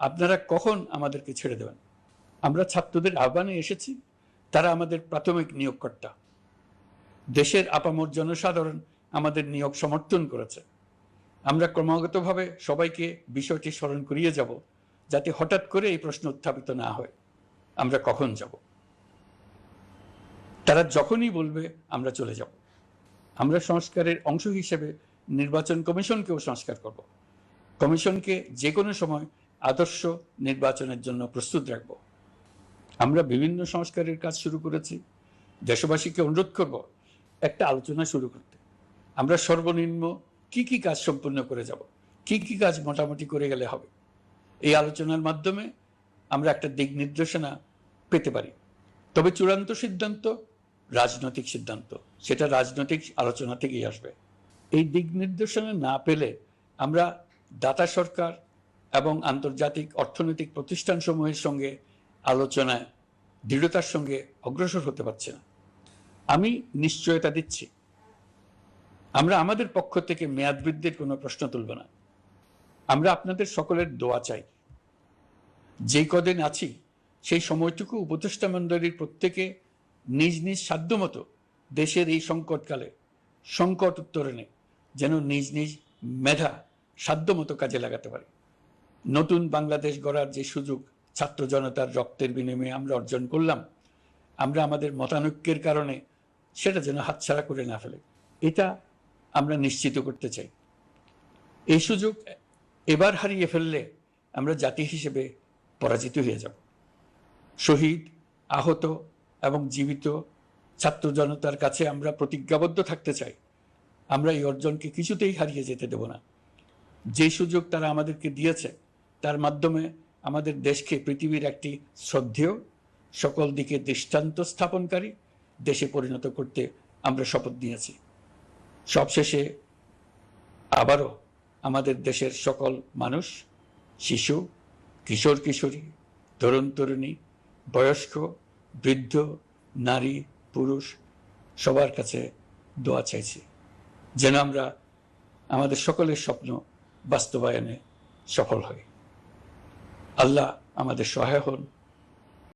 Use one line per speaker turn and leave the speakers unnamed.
আপনারা কখন আমাদেরকে ছেড়ে দেবেন? আমরা ছাত্রদের আহ্বানে এসেছি, তারা আমাদের প্রাথমিক নিয়োগকর্তা। দেশের আপামর জনসাধারণ আমাদের নিয়োগ সমর্থন করেছে। আমরা ক্রমাগতভাবে সবাইকে বিষয়টি স্মরণ করিয়ে যাব, যাতে হঠাৎ করে এই প্রশ্ন উত্থাপিত না হয়। আমরা কখন যাব? তারা যখনই বলবে, আমরা চলে যাব। আমরা সংস্কারের অংশ হিসেবে নির্বাচন কমিশনকেও সংস্কার করব। কমিশনকে যে কোনো সময় আদর্শ নির্বাচনের জন্য প্রস্তুত রাখব। আমরা বিভিন্ন সংস্কারের কাজ শুরু করেছি। দেশবাসীকে অনুরোধ করব একটা আলোচনা শুরু করতে। আমরা সর্বনিম্ন কি কি কাজ সম্পূর্ণ করে যাব? কি কি কাজ মোটামুটি করে গেলে হবে? এই আলোচনার মাধ্যমে আমরা একটা দিক নির্দেশনা পেতে পারি। তবে চূড়ান্ত সিদ্ধান্ত রাজনৈতিক সিদ্ধান্ত। সেটা রাজনৈতিক আলোচনা থেকেই আসবে। এই দিক নির্দেশনা না পেলে আমরা দাতা সরকার এবং আন্তর্জাতিক অর্থনৈতিক প্রতিষ্ঠানসমূহের সঙ্গে আলোচনায় দৃঢ়তার সঙ্গে অগ্রসর হতে পারছে না। আমি নিশ্চয়তা দিচ্ছি। আমরা আমাদের পক্ষ থেকে মেয়াদ বৃদ্ধির কোনো প্রশ্ন তুলব না। আমরা আপনাদের সকলের দোয়া চাই। যে কদিন আছি, সেই সময়টুকু উপদেষ্টা মণ্ডলীর প্রত্যেকে নিজ নিজ সাধ্যমতো দেশের এই সংকটকালে সংকট উত্তরণে যেন নিজ নিজ মেধা সাধ্যমতো কাজে লাগাতে পারে। নতুন বাংলাদেশ গড়ার যে সুযোগ ছাত্র জনতার রক্তের বিনিময়ে আমরা অর্জন করলাম, আমরা আমাদের মতানৈক্যের কারণে সেটা যেন হাতছাড়া করে না ফেলে। এটা আমরা নিশ্চিত করতে চাই। এই সুযোগ এবার হারিয়ে ফেললে আমরা জাতি হিসেবে পরাজিত হয়ে যাব। শহীদ, আহত এবং জীবিত ছাত্র জনতার কাছে আমরা প্রতিজ্ঞাবদ্ধ থাকতে চাই। আমরা এই অর্জনকে কিছুতেই হারিয়ে যেতে দেব না। যে সুযোগ তারা আমাদেরকে দিয়েছে তার মাধ্যমে আমাদের দেশকে পৃথিবীর একটি শ্রদ্ধেয়, সকল দিকে দৃষ্টান্ত স্থাপনকারী দেশে পরিণত করতে আমরা শপথ নিয়েছি। সবশেষে আবারও আমাদের দেশের সকল মানুষ, শিশু, কিশোর কিশোরী, তরুণ তরুণী, বয়স্ক, বৃদ্ধ, নারী, পুরুষ, সবার কাছে দোয়া চাইছি যেন আমরা আমাদের সকলের স্বপ্ন বাস্তবায়নে সফল হই। আল্লাহ আমাদের সহায় হন।